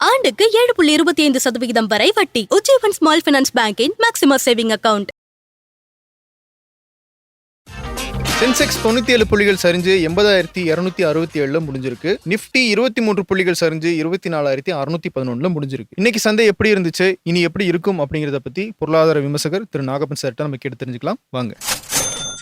ஆண்டுக்கு ஏழு புள்ளி இருபத்தி ஐந்து சதவிகிதம் வரை வட்டி. உஜ்ஜீவன் ஸ்மால் பினான்ஸ் பேங்கின் மேக்ஸிமம் சேவிங் அக்கவுண்ட். சென்செக்ஸ் தொண்ணூத்தி ஏழு புள்ளிகள் சரிஞ்சு எண்பதாயிரத்தி இரநூத்தி அறுபத்தி ஏழுல முடிஞ்சிருக்கு. நிஃப்டி இருபத்தி மூன்று புள்ளிகள் சரிஞ்சு இருபத்தி நாலாயிரத்தி அறுநூத்தி பதினொன்னுல முடிஞ்சிருக்கு. இன்னைக்கு சந்தை எப்படி இருந்துச்சு? இனி எப்படி இருக்கும் அப்படிங்கறத பத்தி பொருளாதார விமர்சகர் திரு நாகப்பன் சார்ட்ட நம்ம கேட்டு தெரிஞ்சுக்கலாம். வாங்க.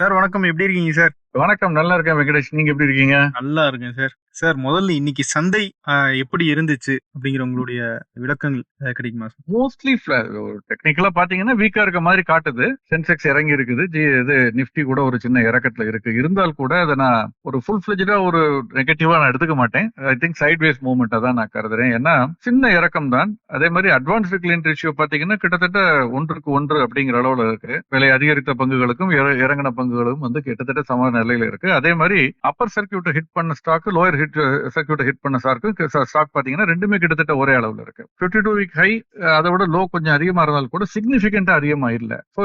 சார் வணக்கம். எப்படி இருக்கீங்க சார் வணக்கம். நல்லா இருக்கேன் வெங்கடேஷ். நீங்க எப்படி இருக்கீங்க? நல்லா இருக்கேன் சார் சார் முதல்ல இன்னைக்கு சந்தை எப்படி இருந்துச்சு? அப்படிங்கிற உங்களுடைய விளக்கங்கள் கிடைக்குமா சார்? மோஸ்ட்லி டெக்னிக்கலா பாத்தீங்கன்னா வீக்கா இருக்க மாதிரி காட்டுது. சென்செக்ஸ் இறங்கி இருக்குது. ஜி இது நிஃப்டி கூட ஒரு சின்ன இறக்கத்துல இருக்கு. இருந்தால் கூட அதை நான் ஒரு ஃபுல் ஃபிளஜா ஒரு நெகட்டிவா நான் எடுத்துக்க மாட்டேன். ஐ திங்க் சைட் வேஸ் மூவ்மெண்டா தான் நான் கருதுறேன். ஏன்னா சின்ன இறக்கம் தான். அதே மாதிரி அட்வான்ஸ் கிளியன் ரேஷியோ பாத்தீங்கன்னா கிட்டத்தட்ட ஒன்றுக்கு ஒன்று அப்படிங்கிற அளவுல இருக்கு. விலை அதிகரித்த பங்குகளுக்கும் இற- இறங்கின பங்குகளும் வந்து கிட்டத்தட்ட சம நிலையில இருக்கு. அதே மாதிரி அப்பர் சர்க்கியூட்டை ஹிட் பண்ண ஸ்டாக் லோயர் ஹிட் சர்க்கியூட்டை ஹிட் பண்ண ஸ்டாக்கு ஸ்டாக் பார்த்தீங்கன்னா ரெண்டுமே கிட்டத்தட்ட ஒரே அளவில் இருக்கு. 52 டூ வீக் ஹை அதை விட லோ கொஞ்சம் அதிகமாக இருந்தாலும் கூட சிக்னிஃபிகண்டா அதிகமாக இல்லை so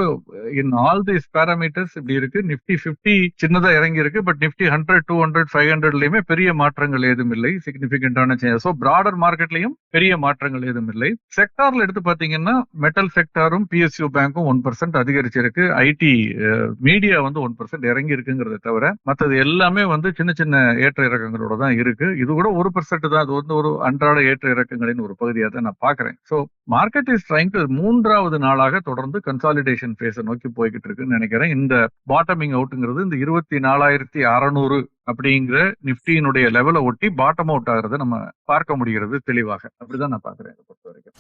in all this parameters இப்படி இருக்கு. நிஃப்டி ஃபிஃப்டி சின்னதாக இறங்கி இருக்கு but Nifty hundred two hundred five ஹண்ட்ரட்லயுமே பெரிய மாற்றங்கள் ஏதும் இல்லை. சிக்னிஃபிகண்டான சேஞ்ச் ஸோ பிராடர் மார்க்கெட்லயும் பெரிய மாற்றங்கள் ஏதும் இல்லை. செக்டார்ல எடுத்து பாத்தீங்கன்னா மெட்டல் செக்டாரும் பிஎஸ்யூ பேங்க்கும் ஒன் பர்சன்ட் அதிகரிச்சிருக்கு. ஐடி மீடியா வந்து ஒன் பர்சன்ட் இறங்கி இருக்குங்கிறத தவிர மற்றது எல்லாமே வந்து சின்ன சின்ன ஏற்ற இறக்கங்களோட தான் இருக்கு. இது கூட ஒரு பர்சன்ட் தான். அது வந்து ஒரு அன்றாட ஏற்ற இறக்கங்களின் ஒரு பகுதியாக தான் நான் பாக்குறேன் so market is trying to மூன்றாவது நாளாக தொடர்ந்து கன்சாலிடேஷன் ஃபேஸை நோக்கி போய்கிட்டு இருக்குன்னு நினைக்கிறேன். இந்த பாட்டமிங் அவுட்ங்கிறது இந்த இருபத்தி நாலாயிரத்தி அறநூறு அப்படிங்கிற நிப்டியினுடைய லெவலை ஒட்டி பாட்டம் அவுட் ஆகிறத நம்ம பார்க்க முடிகிறது தெளிவாக. அப்படிதான் நான் பாக்குறேன் இதை பொறுத்த வரைக்கும்.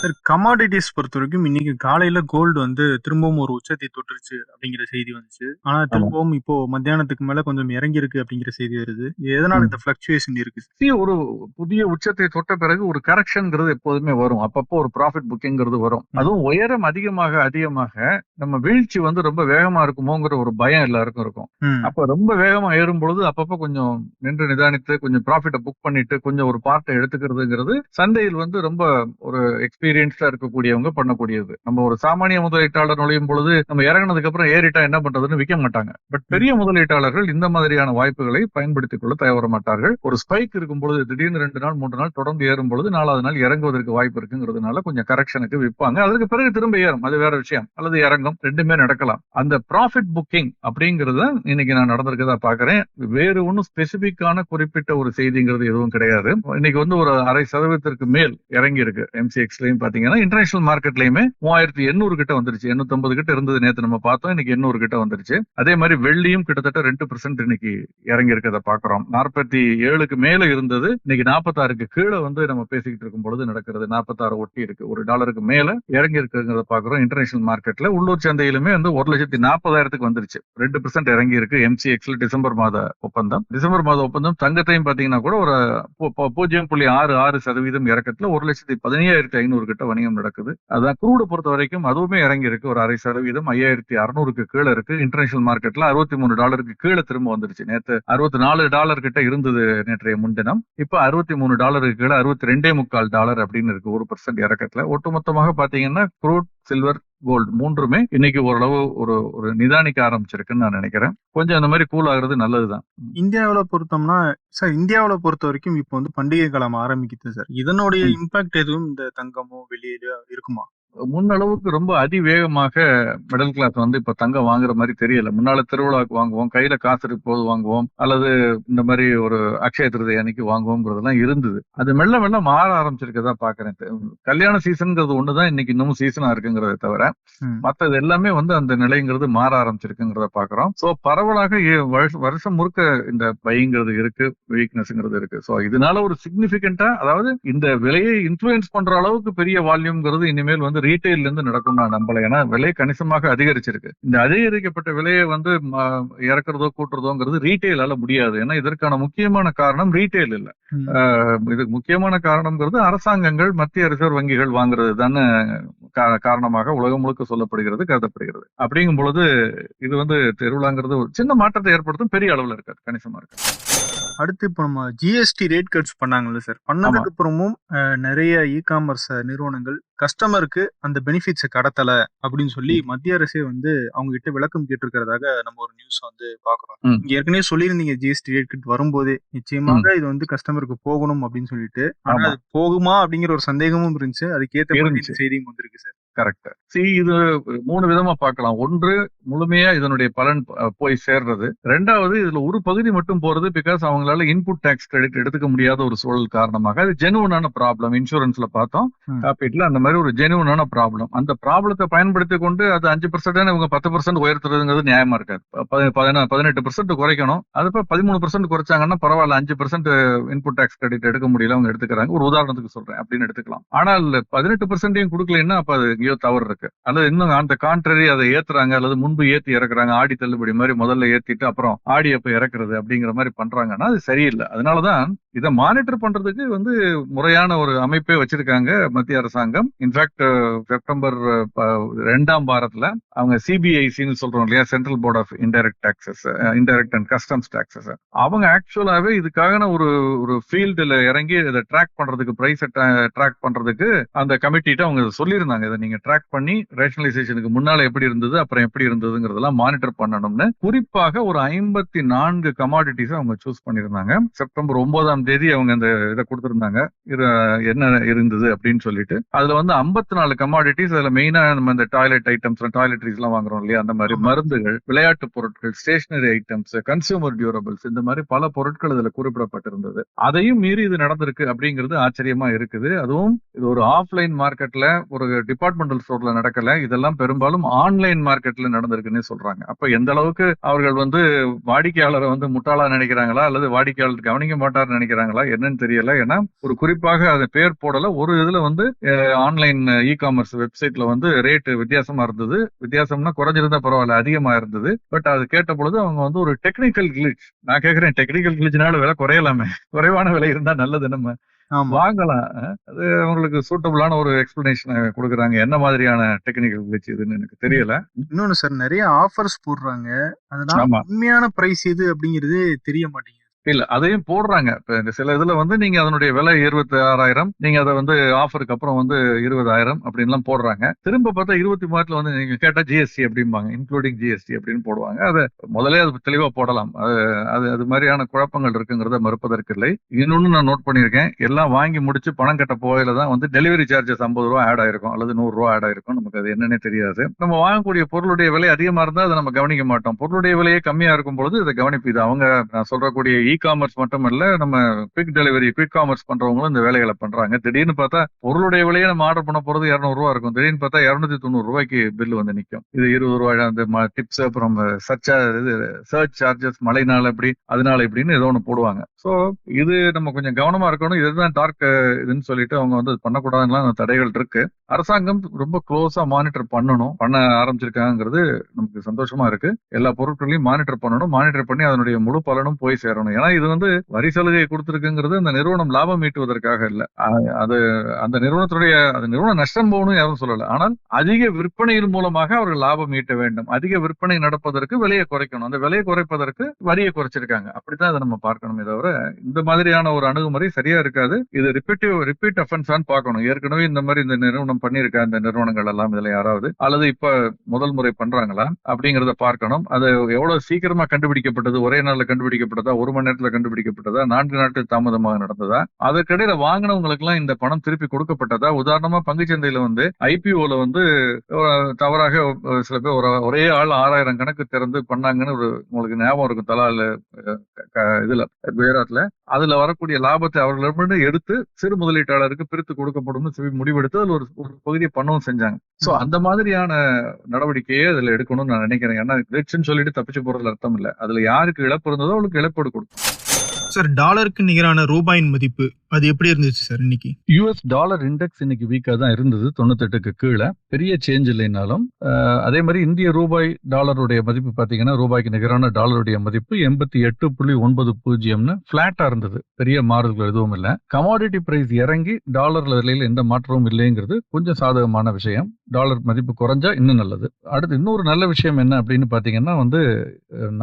சார் கமாடிட்டிஸ் பொறுத்த வரைக்கும் இன்னைக்கு காலையில கோல்டு வந்து திரும்பவும் ஒரு உச்சத்தை தொட்டுருச்சு அப்படிங்கிற செய்தி வந்துச்சு. ஆனா திரும்பவும் இப்போ மத்தியானத்துக்கு மேல கொஞ்சம் இறங்கி இருக்கு அப்படிங்கிற செய்தி வருது. எதனால இந்த பிளக்சுவேஷன் இருக்கு? ஒரு புதிய உச்சத்தை தொட்ட பிறகு ஒரு கரெக்ஷன்ங்கிறது எப்போதுமே வரும். அப்பப்போ ஒரு ப்ராஃபிட் புக்கிங்கிறது வரும். அதுவும் உயரம் அதிகமாக அதிகமாக நம்ம வீழ்ச்சி வந்து ரொம்ப வேகமா இருக்குமோங்கிற ஒரு பயம் எல்லாருக்கும் இருக்கும். அப்ப ரொம்ப வேகமா ஏறும் பொழுது அப்பப்ப கொஞ்சம் நின்று நிதானித்து கொஞ்சம் ப்ராஃபிட்டை புக் பண்ணிட்டு கொஞ்சம் ஒரு பார்ட்டை எடுத்துக்கிறதுங்கிறது சந்தையில் வந்து ரொம்ப ஒரு எக்ஸ்பீரியன்ஸ்டா இருக்கக்கூடியவங்க பண்ணக்கூடியது. நம்ம ஒரு சாமானிய முதலீட்டாளர் நுழையும் பொழுது நம்ம இறங்குனதுக்கு அப்புறம் ஏறிட்டா என்ன பண்றதுன்னு விற்க மாட்டாங்க. பட் பெரிய முதலீட்டாளர்கள் இந்த மாதிரியான வாய்ப்புகளை பயன்படுத்திக் கொள்ள தவற மாட்டார்கள். ஒரு ஸ்பைக் இருக்கும் பொழுது திடீர்னு ரெண்டு நாள் மூன்று நாள் தொடர்ந்து ஏறும் பொழுது நாலாவது நாள் இறங்குவதற்கு வாய்ப்பு இருக்குங்கிறதுனால கொஞ்சம் கரெக்ஷனுக்கு விற்பாங்க. அதுக்கு பிறகு திரும்ப ஏறும். அது வேற விஷயம். அல்லது இறங்கும். ரெண்டுமே நடக்கலாம். அந்த ப்ராஃபிட் புக்கிங் அப்படிங்கறது இன்னைக்கு நான் நடந்திருக்கதா பாக்குறேன் வேறு ஒன்றும் ஸ்பெசிபிக்கான குறிப்பிட்ட ஒரு செய்திங்கிறது எதுவும் கிடையாது. இன்னைக்கு வந்து ஒரு அரை சதவீதத்திற்கு மேல் இறங்கி இருக்கு எம்சிஎக்ஸ்லயும் பாத்தீங்கன்னா. இன்டர்நேஷனல் மார்க்கெட்லயுமே மூவாயிரத்தி எண்ணூறு கிட்ட வந்துருச்சு. எண்ணூத்தி கிட்ட இருந்தது நேத்து நம்ம பார்த்தோம். இன்னைக்கு எண்ணூறு கிட்ட வந்துருச்சு. அதே மாதிரி வெள்ளியும் கிட்டத்தட்ட ரெண்டு பெர்சென்ட் இன்னைக்கு இறங்கி இருக்கிறத பாக்குறோம் நாற்பத்தி ஏழுக்கு மேல இருந்தது. இன்னைக்கு நாற்பத்தாறுக்கு கீழே வந்து நம்ம பேசிக்கிட்டு இருக்கும் பொழுது நடக்கிறது. நாற்பத்தாறு ஒட்டி இருக்கு. ஒரு டாலருக்கு மேல இறங்கி இருக்குங்கிறத பாக்குறோம் இன்டர்நேஷனல் மார்க்கெட்ல உள்ளூர் சந்தையிலுமே வந்து ஒரு லட்சத்தி நாற்பதாயிரத்துக்கு வந்துருச்சு. ரெண்டு பர்சன்ட் இறங்கி இருக்கு எம்சிஎக்ஸ்ல டிசம்பர் மாதம். ஒப்பந்தம். டிசம்பர் மாத ஒப்பந்தம். தங்கத்தையும் பாத்தீங்கன்னா கூட ஒரு பூஜ்ஜியம் புள்ளி ஆறு ஆறு சதவீதம் இறக்கத்துல ஒரு லட்சத்தி பதினையாயிரத்தி ஐநூறு கிட்ட வணிகம் நடக்குது. அதான் குரூடு பொறுத்த வரைக்கும் அதுவுமே இறங்கி இருக்கு ஒரு அரை சதவீதம் ஐயாயிரத்தி அறுநூறுக்கு கீழே இருக்கு. இன்டர்நேஷனல் மார்க்கெட்ல அறுபத்தி மூணு டாலருக்கு கீழே திரும்ப வந்துருச்சு. நேத்து அறுபத்தி நாலு டாலர் கிட்ட இருந்தது நேற்றைய முன்தினம். இப்ப அறுபத்தி மூணு டாலருக்கு கீழே அறுபத்தி ரெண்டே முக்கால் டாலர் அப்படின்னு இருக்கு. ஒரு பர்சன்ட் இறக்கத்துல. ஒட்டுமொத்தமாக பாத்தீங்கன்னா குரூட் சில்வர் கோல்டு மூன்றுமே இன்னைக்கு ஓரளவு ஒரு ஒரு நிதானிக்க ஆரம்பிச்சிருக்குன்னு நான் நினைக்கிறேன். கொஞ்சம் அந்த மாதிரி கூல் ஆகுறது நல்லதுதான். இந்தியாவுல பொறுத்தோம்னா சார் இந்தியாவுல பொறுத்த வரைக்கும் இப்போ வந்து பண்டிகை காலம் ஆரம்பிக்குது சார். இதனுடைய இம்பாக்ட் எதுவும் இந்த தங்கமோ வெளியில இருக்குமா? முன்னளவுக்கு ரொம்ப அதிவேகமாக மிடில் கிளாஸ் வந்து இப்ப தங்கம் வாங்குற மாதிரி தெரியல. முன்னால திருவிழாவுக்கு வாங்குவோம் கையில காசு போது வாங்குவோம் அல்லது இந்த மாதிரி ஒரு அக்ஷய திருதை அன்னைக்கு வாங்குவோங்கிறதெல்லாம் இருந்தது. அது மெல்ல மெல்ல மாற ஆரம்பிச்சிருக்கதா பாக்குறேன். கல்யாண சீசன்ங்கிறது ஒண்ணுதான் இன்னைக்கு இன்னமும் சீசனா இருக்குங்கிறத தவிர ம். மத்தது எல்லாமே வந்து அந்த நிலைங்கிறது மாற ஆரம்பிச்சிருக்குங்கிறத பாக்குறோம். சோ பரவலாக வருஷம் முழுக்க இந்த பைங்கிறது இருக்கு வீக்னஸ்ங்கிறது இருக்கு. சோ இதனால ஒரு சிக்னிபிகண்டா அதாவது இந்த விலையை இன்ஃபுளுயன்ஸ் பண்ற அளவுக்கு பெரிய வால்யூம்ங்கிறது இனிமேல் வந்து ரீட்டைல்ல இருந்து நடக்கும் நான் நம்பல. ஏன்னா விலை கணிசமாக அதிகரிச்சிருக்கு. இந்த அதிகரிக்கப்பட்ட விலையை வந்து இறக்குறதோ கூட்டுறதோங்கிறது ரீட்டைலால முடியாது. ஏன்னா இதற்கான முக்கியமான காரணம் ரீட்டைல் இல்ல. இதுக்கு முக்கியமான காரணம்ங்கிறது அரசாங்கங்கள் மத்திய ரிசர்வ் வங்கிகள் வாங்குறது தானே காரணமாக உலகம் முழுக்க சொல்லப்படுகிறது கருதப்படுகிறது. அப்படிங்கும் பொழுது இது வந்து திருவிழாங்கிறது ஒரு சின்ன மாற்றத்தை ஏற்படுத்தும் பெரிய அளவுல இருக்காது. கணிசமா இருக்கு அடுத்து இப்போ நம்ம ஜிஎஸ்டி ரேட் கட்ஸ் பண்ணாங்கல்ல சார் பண்ணதுக்கு அப்புறமும் நிறைய இ காமர்ஸ் நிறுவனங்கள் கஸ்டமருக்கு அந்த பெனிஃபிட்ஸை கடத்தல அப்படின்னு சொல்லி மத்திய அரசே வந்து அவங்க கிட்ட விளக்கம் கேட்டிருக்கிறதாக நம்ம ஒரு நியூஸ் வந்து பாக்குறோம். நீங்க ஏற்கனவே சொல்லியிருந்தீங்க ஜிஎஸ்டி ரேட் கட் வரும்போதே. நிச்சயமாக இது வந்து கஸ்டமருக்கு போகணும் அப்படின்னு சொல்லிட்டு. ஆனா. அது போகுமா அப்படிங்கிற ஒரு சந்தேகமும் இருந்துச்சு. அதுக்கேற்ற செய்தியும் வந்திருக்கு சார் கரெக்ட் சி இது மூணு விதமா பார்க்கலாம். ஒன்று முழுமையா இதனுடைய பலன் போய் சேர்றது. ரெண்டாவது இதுல ஒரு பகுதி மட்டும் போறது பிகாஸ் அவங்களால இன்புட் டேக்ஸ் கிரெடிட் எடுத்துக்க முடியாத ஒரு சூழல் காரணமாக அது ஜெனுவனான ப்ராப்ளம் இன்சூரன்ஸ்ல பார்த்தோம். காப்பீட்டுல அந்த மாதிரி ஒரு ஜெனுவனான ப்ராப்ளம் அந்த ப்ராப்ளத்தை பயன்படுத்தி கொண்டு அது அஞ்சு பர்சன்ட் இவங்க பத்து பர்சன்ட் உயர்த்துறதுங்கிறது நியாயமா இருக்காது. பதினெட்டு பர்சன்ட் குறைக்கணும். அது பதிமூணு பர்சன்ட் குறைச்சாங்கன்னா பரவாயில்ல அஞ்சு பர்சன்ட் இன்புட் டேக்ஸ் கிரெடிட் எடுக்க முடியல அவங்க எடுத்துக்கிறாங்க. ஒரு உதாரணத்துக்கு சொல்றேன். அப்படின்னு எடுத்துக்கலாம். ஆனால் பதினெட்டு பர்சன்டையும் கொடுக்கலன்னா அப்ப அது எங்கேயோ தவறு இருக்கு. அல்லது இன்னும் அந்த கான்ட்ரரி அதை ஏத்துறாங்க அல்லது முன்பு ஏத்தி இறக்குறாங்க ஆடி தள்ளுபடி மாதிரி முதல்ல ஏத்திட்டு அப்புறம் ஆடி அப்ப இறக்குறது அப்படிங்கிற மாதிரி பண்றாங்கன்னா அது சரியில்லை. அதனாலதான் இதை மானிட்டர் பண்றதுக்கு வந்து முறையான ஒரு அமைப்பே வச்சிருக்காங்க மத்திய அரசாங்கம். இன்ஃபேக்ட் செப்டம்பர் ரெண்டாம் வாரத்துல அவங்க சிபிஐசின்னு சொல்றோம் இல்லையா? Central board of indirect taxes indirect and customs taxes அவங்க ஆக்சுவலாவே இதுக்காக ஒரு ஒரு ஃபீல்டுல இறங்கி இதை ட்ராக் பண்றதுக்கு பிரைஸ் ட்ராக் பண்றதுக்கு அந்த கமிட்டிட்ட அவங்க சொல்லியிருந்தாங்க. இதை நீங்க ட்ராக் பண்ணி ரேஷனலைசேஷனுக்கு முன்னால எப்படி இருந்தது அப்புறம் எப்படி இருந்ததுங்கிறதெல்லாம் மானிட்டர் பண்ணணும்னு. குறிப்பாக ஒரு ஐம்பத்தி நான்கு கமாடிட்டிஸ் அவங்க சூஸ் பண்ணியிருந்தாங்க. செப்டம்பர் ஒன்பதாம் தேதி அவங்க அந்த இதை கொடுத்திருந்தாங்க. இது என்ன இருந்தது அப்படின்னு சொல்லிட்டு. அதுல வந்து ஐம்பத்தி நாலு கமாடிட்டிஸ் அதுல மெயினா நம்ம இந்த டாய்லெட் ஐட்டம்ஸ் டாய்லெட்ரிஸ் எல்லாம் வாங்குறோம் இல்லையா? அந்த மாதிரி மருந்துகள் விளையாட்டு பொருட்கள் ஸ்டேஷனரி ஐட்டம்ஸ் கன்சியூமர் டியூரபிள்ஸ் இந்த மாதிரி பல பொருட்கள் இதுல குறிப்பிடப்பட்டிருந்தது. அதையும் மீறி இது நடந்திருக்கு அப்படிங்கிறது ஆச்சரியமா இருக்குது. அதுவும் இது ஒரு ஆஃப்லைன் மார்க்கெட்ல ஒரு டிபார்ட்மெண்டல் ஸ்டோர்ல நடக்கல. இதெல்லாம் பெரும்பாலும் ஆன்லைன் மார்க்கெட்ல நடந்திருக்குன்னு சொல்றாங்க. அப்ப எந்த அளவுக்கு அவர்கள் வந்து வாடிக்கையாளரை வந்து முட்டாளா நினைக்கிறாங்களா? அல்லது வாடிக்கையாளர் கவனிக்க மாட்டார்னு நினைக்கிறாங்களா என்னன்னு தெரியல. ஏன்னா ஒரு குறிப்பாக அது பேர் போடல. ஒரு இதுல வந்து ஆன்லைன் இ காமர்ஸ் வெப்சைட்ல வந்து ரேட் வித்தியாசமா இருந்தது. வித்தியாசம்னா குறைஞ்சிருந்தா பரவாயில்ல அதிகமா இருந்தது. பட் அது கேட்ட பொழுது அவங்க வந்து ஒரு டெக்னிக்கல் கிளிச் நான் கேக்குறேன் டெக்னிக்கல் கிளிச்னால விலை குறையலாமே. குறைவான விலை இருந்தா நல்லது நம்ம. வாங்கலாம். அது அவங்களுக்கு சூட்டபிளான ஒரு எக்ஸ்பிளனேஷன் கொடுக்குறாங்க. என்ன மாதிரியான டெக்னிக்கல் கிளிச் இதுன்னு எனக்கு தெரியல. இன்னொன்னு சார் நிறைய ஆஃபர்ஸ் போடுறாங்க. அதனால. உண்மையான பிரைஸ் எது அப்படிங்கிறது தெரிய மாட்டேங்குது. இல்ல அதையும் போடுறாங்க. இப்ப இந்த சில இதுல வந்து நீங்க அதனுடைய விலை இருபத்தி ஆறாயிரம் நீங்க அதை வந்து ஆஃபருக்கு அப்புறம் வந்து இருபதாயிரம் அப்படின்லாம் போடுறாங்க. திரும்ப பார்த்தா இருபத்தி மூவாயிரத்துல வந்து நீங்க கேட்டா ஜிஎஸ்டி அப்படிம்பாங்க இன்க்ளூடிங் ஜிஎஸ்டி அப்படின்னு போடுவாங்க. அதை முதல்ல அது தெளிவா போடலாம். அது அது அது மாதிரியான குழப்பங்கள் இருக்குங்கிறத மறுப்பதற்கு இல்லை இன்னொன்னு நான் நோட் பண்ணியிருக்கேன். எல்லாம் வாங்கி முடிச்சு பணம் கட்ட போகையில தான் வந்து டெலிவரி சார்ஜஸ் ஐம்பது ரூபா ஆட் ஆயிருக்கும் அல்லது நூறு ரூபா ஆட் ஆயிருக்கும். நமக்கு அது என்னன்னே தெரியாது. நம்ம வாங்கக்கூடிய பொருளுடைய விலை அதிகமா இருந்தா அதை நம்ம கவனிக்க மாட்டோம். பொருளுடைய விலையே கம்மியா இருக்கும் பொழுது இதை கவனிப்பு. இது அவங்க நான் சொல்றக்கூடிய இ காமர்ஸ் மட்டுமல்ல நம்ம குவிக் டெலிவரி குவிக் காமர்ஸ் பண்றவங்களும் இந்த வேலைகளை பண்றாங்க. திடீர்னு பார்த்தா பொருளுடைய விலையை நம்ம ஆர்டர் பண்ண போறது இரநூறு ரூபா இருக்கும். திடீர்னு பார்த்தா இரநூத்தி தொண்ணூறு ரூபாய்க்கு பில் வந்து நிற்கும் இது இருபது ரூபாய் அந்த டிப்ஸ் அப்புறம் சர்ச் இது சர்ச் சார்ஜஸ் மழைனால இப்படி அதனால இப்படின்னு ஏதோ ஒன்று போடுவாங்க. ஸோ இது நம்ம கொஞ்சம் கவனமா இருக்கணும். இதுதான் டார்க் இதுன்னு சொல்லிட்டு அவங்க வந்து பண்ணக்கூடாதுலாம் தடைகள் இருக்கு. அரசாங்கம் ரொம்ப க்ளோஸா மானிட்டர் பண்ணணும். பண்ண ஆரம்பிச்சிருக்காங்கிறது நமக்கு சந்தோஷமா இருக்கு. எல்லா பொருட்களையும் மானிட்டர் பண்ணணும். மானிட்டர் பண்ணி அதனுடைய முழு பலனும் போய் சேரணும். ஏன்னா ஆனா இது வந்து வரி சலுகை கொடுத்திருக்குங்கிறது அந்த நிறுவனம் லாபம் ஈட்டுவதற்காக இல்ல. அது அந்த நிறுவனத்துடைய அந்த நிறுவனம் நஷ்டம் போகணும் யாரும் சொல்லல. ஆனால் அதிக விற்பனையின் மூலமாக அவர்கள் லாபம் ஈட்ட வேண்டும். அதிக விற்பனை நடப்பதற்கு விலையை குறைக்கணும். அந்த விலையை குறைப்பதற்கு வரியை குறைச்சிருக்காங்க. அப்படித்தான் இதை நம்ம பார்க்கணுமே தவிர இந்த மாதிரியான ஒரு அணுகுமுறை சரியா இருக்காது. இது ரிப்பீட்டிவ் ரிப்பீட் அஃபென்ஸான்னு பார்க்கணும். ஏற்கனவே இந்த மாதிரி இந்த நிறுவனம் பண்ணியிருக்கா இந்த நிறுவனங்கள் எல்லாம் இதுல யாராவது அல்லது இப்ப முதல் முறை பண்றாங்களா அப்படிங்கறத பார்க்கணும். அது எவ்வளவு சீக்கிரமா கண்டுபிடிக்கப்பட்டது ஒரே நாள்ல கண்டுபிடிக்கப்பட்டதா ஒரு மணி நேரத்துல கண்டுபிடிக்கப்பட்டதா? நான்கு நாட்கள் தாமதமாக நடந்ததா? அதற்கிடையில வாங்கினவங்களுக்கு எல்லாம் இந்த பணம் திருப்பி கொடுக்கப்பட்டதா? உதாரணமா பங்குச்சந்தையில வந்து ஐபிஓல வந்து தவறாக சில பேர் ஒரே ஆள் ஆறாயிரம் கணக்கு திறந்து பண்ணாங்கன்னு ஒரு உங்களுக்கு ஞாபகம் இருக்கும் தலால இதுல குஜராத்ல. அதுல வரக்கூடிய லாபத்தை அவர்களிடமிருந்து எடுத்து சிறு முதலீட்டாளருக்கு பிரித்து கொடுக்கப்படும்னு சொல்லி முடிவெடுத்து அதுல ஒரு ஒரு பகுதியை பண்ணவும் செஞ்சாங்க. சோ அந்த மாதிரியான நடவடிக்கையை அதுல எடுக்கணும்னு நான் நினைக்கிறேன். ஏன்னா சொல்லிட்டு தப்பிச்சு போறதுல அர்த்தம் இல்ல. அதுல யாருக்கு இழப்பு இருந்ததோ அவளுக்கு இழப்பீடு கொடுக்கும். சார் டாலருக்கு நிகரான ரூபாயின் மதிப்பு அது எப்படி இருந்துச்சு சார் இன்னைக்கு? யூஎஸ் டாலர் இண்டெக்ஸ் இன்னைக்கு வீக்கா தான் இருந்தது தொண்ணூத்தெட்டுக்கு கீழே. பெரிய சேஞ்ச் இல்லைனாலும் அதே மாதிரி இந்திய ரூபாய் டாலருடைய மதிப்பு பாத்தீங்கன்னா ரூபாய்க்கு நிகரான டாலருடைய மதிப்பு எண்பத்தி எட்டு புள்ளி ஒன்பது பூஜ்ஜியம்னு பிளாட்டா இருந்தது. பெரிய மாறுதல்கள் எதுவும் இல்லை. கமாடிட்டி பிரைஸ் இறங்கி டாலர் விலையில் எந்த மாற்றமும் இல்லைங்கிறது கொஞ்சம் சாதகமான விஷயம். டாலர் மதிப்பு குறைஞ்சா இன்னும் நல்லது. அடுத்து இன்னொரு நல்ல விஷயம் என்ன அப்படின்னு பாத்தீங்கன்னா வந்து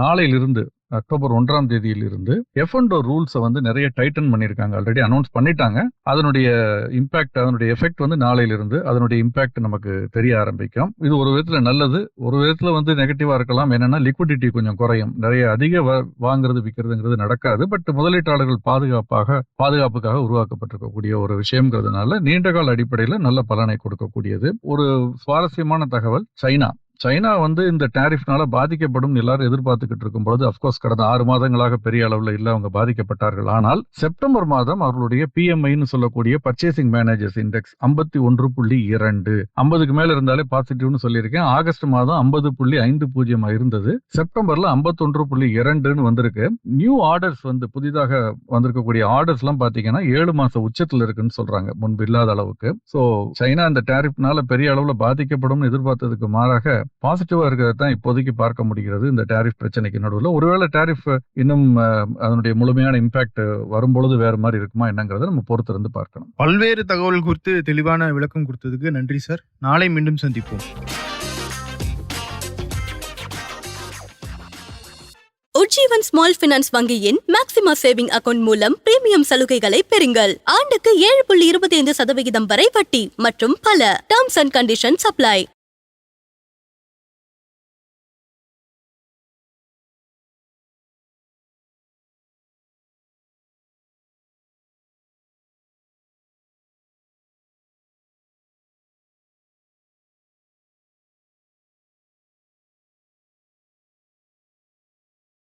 நாளையிலிருந்து அக்டோபர் ஒன்றாம் தேதியிலிருந்து எஃப் அண்ட் ரூல்ஸை வந்து நிறைய டைட்டன் பண்ணியிருக்காங்க. ஆல்ரெடி அனௌன்ஸ் பண்ணிட்டாங்க. அதனுடைய இம்பாக்ட் அதனுடைய எஃபெக்ட் வந்து நாளையிலிருந்து அதனுடைய இம்பாக்ட் நமக்கு தெரிய ஆரம்பிக்கும். இது ஒரு விதத்தில் நல்லது. ஒரு விதத்தில் வந்து நெகட்டிவாக இருக்கலாம். என்னன்னா லிக்விடிட்டி கொஞ்சம் குறையும். நிறைய அதிக வ- வாங்குறது விற்கிறதுங்கிறது நடக்காது. பட் முதலீட்டாளர்கள் பாதுகாப்பாக பாதுகாப்புக்காக உருவாக்கப்பட்டிருக்கக்கூடிய ஒரு விஷயம்ங்கிறதுனால நீண்ட கால அடிப்படையில் நல்ல பலனை கொடுக்கக்கூடியது. ஒரு சுவாரஸ்யமான தகவல் சைனா. சைனா வந்து இந்த டேரிஃப்னால பாதிக்கப்படும் எல்லாரும் எதிர்பார்த்துக்கிட்டு இருக்கும் பொழுது அப்கோர்ஸ் கடந்த ஆறு மாதங்களாக பெரிய அளவில் இல்லை அவங்க பாதிக்கப்பட்டார்கள். ஆனால் செப்டம்பர் மாதம் அவர்களுடைய பிஎம்ஐன்னு சொல்லக்கூடிய பர்ச்சேசிங் மேனேஜர்ஸ் இண்டெக்ஸ் ஐம்பத்தி ஒன்று புள்ளி இரண்டு. ஐம்பதுக்கு மேல இருந்தாலே பாசிட்டிவ்னு சொல்லியிருக்கேன். ஆகஸ்ட் மாதம் ஐம்பது புள்ளி ஐந்து பூஜ்ஜியமா இருந்தது செப்டம்பர்ல ஐம்பத்தொன்று புள்ளி இரண்டுன்னு வந்திருக்கு. நியூ ஆர்டர்ஸ் வந்து புதிதாக வந்திருக்கக்கூடிய ஆர்டர்ஸ் எல்லாம் பாத்தீங்கன்னா ஏழு மாச உச்சத்தில் இருக்குன்னு சொல்றாங்க முன்பு இல்லாத அளவுக்கு. சோ சைனா இந்த டேரிஃப்னால பெரிய அளவுல பாதிக்கப்படும் எதிர்பார்த்ததுக்கு மாறாக பாசிட்டிவா இருக்கிறது தான் இப்போதைக்கு பார்க்க முடிகிறது. இந்த டாரிஃப் பிரச்சனைக்கு நடுவில். ஒருவேளை டாரிஃப் இன்னும் அதனுடைய முழுமையான இம்பாக்ட் வரும்பொழுது வேற மாதிரி இருக்குமா என்னங்கிறத நம்ம பொறுத்திருந்து பார்க்கணும். பல்வேறு தகவல் குறித்து தெளிவான விளக்கம் கொடுத்ததுக்கு நன்றி சார். நாளை மீண்டும் சந்திப்போம். உஜ்ஜீவன் ஸ்மால் பினான்ஸ் வங்கியின் மேக்ஸிமா சேவிங் அக்கவுண்ட் மூலம் பிரீமியம் சலுகைகளை பெறுங்கள். ஆண்டுக்கு ஏழு புள்ளி இருபத்தி ஐந்து சதவிகிதம் வரை வட்டி மற்றும் பல. Terms and condition supply